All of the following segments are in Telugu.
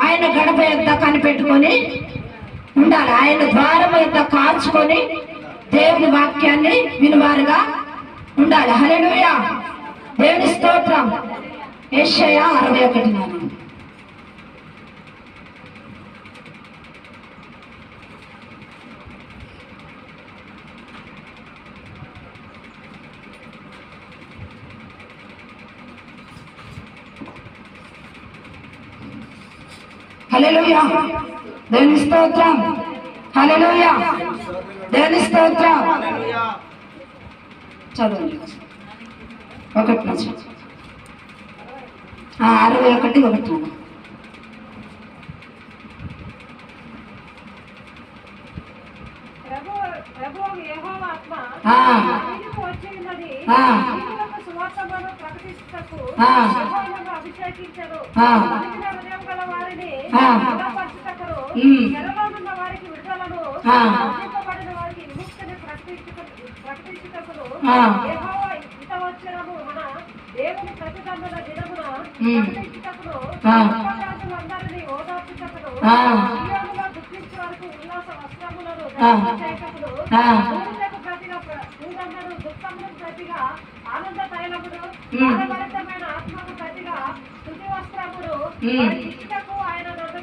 ఆయన గడప ఎంత కనిపెట్టుకొని ఉండాలి. ఆయన ద్వారం ఎంత కాల్చుకొని దేవుని వాక్యాన్ని వినివారుగా ఉండాలి. హల్లెలూయా. దేవుని స్తోత్రం. యెషయా అరవై ఒకటి నాలుగు. దేవుని స్తోత్రం. హల్లెలూయా. దేవుని స్తోత్రం. చదవండి ఒకటి నుంచి. అరవై ఒకటి ఒకటి. ప్రభు. ఆ. పలికిన హృదయం గల వారిని ఉమ్. చెరలోనున్న వారికి విడుదలను. బంధింపబడిన వారికి విముక్తిని. యెహోవా మన దేవుని ప్రతిదండన దినమున దుఃఖించు ఉల్లాస వస్త్రములను. ధరింపచేయుటకును, ఆ. భూములకు ప్రతిగా ప్ర- భూగంధను దుఃఖములకు ప్రతిగా ఆనంద తైలమును, ఉమ్. ఆనందభరితమైన ఆత్మకు ప్రతిగా ఉమ్. వారి ఇచ్చుటకు ఆయన నన్ను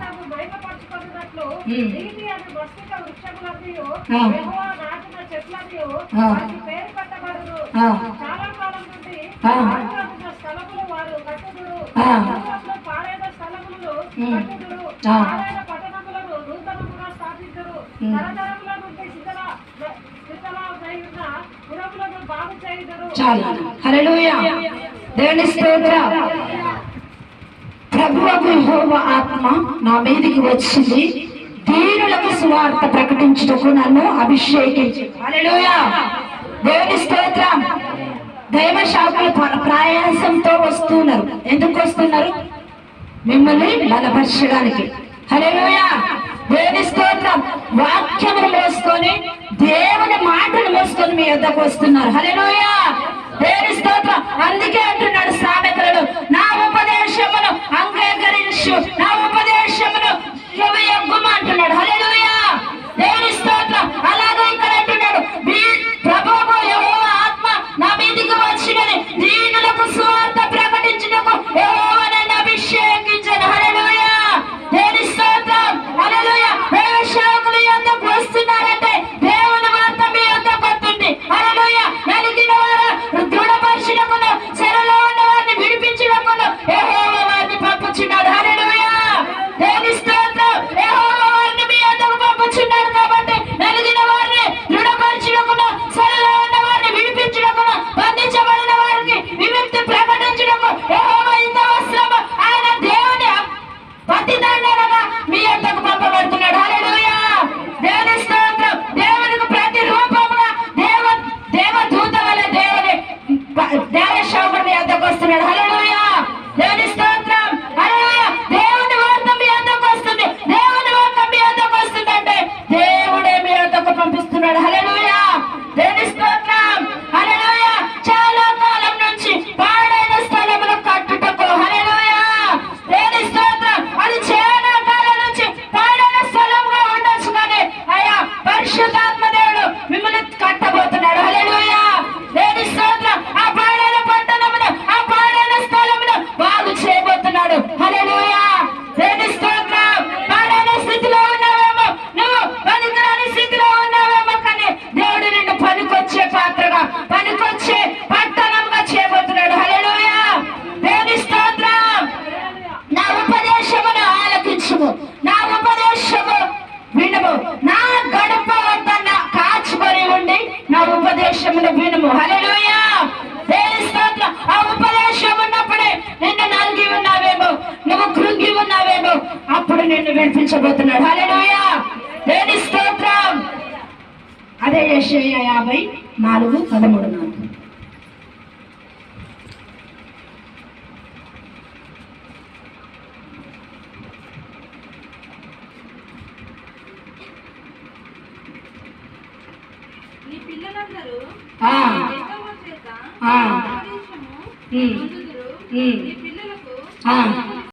తాను మహిమపరచుకొనున్నట్లు ఉమ్. నీతి అను మస్తుక వృక్షములన్నీయు. యెహోవా నాటిన చెట్లన్నీయు. వారికి పేరు పెట్టబడును. చాలా కాలం నుండి. పాడుపడుతున్న స్థలములు వారు కట్టుదురు. పాడైన స్థలములను ఉమ్. కట్టుదురు. చాలు. హల్లెలూయా. దేవుని స్తోత్రం. ప్రభువకు ఆత్మ నా మీదికి వచ్చింది. దీనులకు సువార్త ప్రకటించుటకు నన్ను అభిషేకించి. దేవుని స్తోత్రం. దైవ శాఖలు ప్రయాసంతో వస్తున్నారు. ఎందుకు వస్తున్నారు? మిమ్మల్ని బలపరచడానికి. హల్లెలూయా. దేవుని స్తోత్రం వాక్యములు మోసుకొని దేవుని మాటలు మోసుకొని మీ యొద్దకు వస్తున్నారు. హల్లెలూయా! దేవుని స్తోత్రం అందుకే అంటున్నాడు సామెతలను. నా ఉపదేశమును అంగీకరించు. నా ఉపదేశమును పరిశుద్ధాత్మ మిమ్మల్ని కట్టబోతున్నాడు. హల్లెలూయా! అప్పుడు నిన్ను వినిపించబోతున్నాడు హల్లెలూయా! దేవుని స్తోత్రం! అదే యెషయా యాభై నాలుగు పదమూడు నాలుగు. పిల్లలందరూ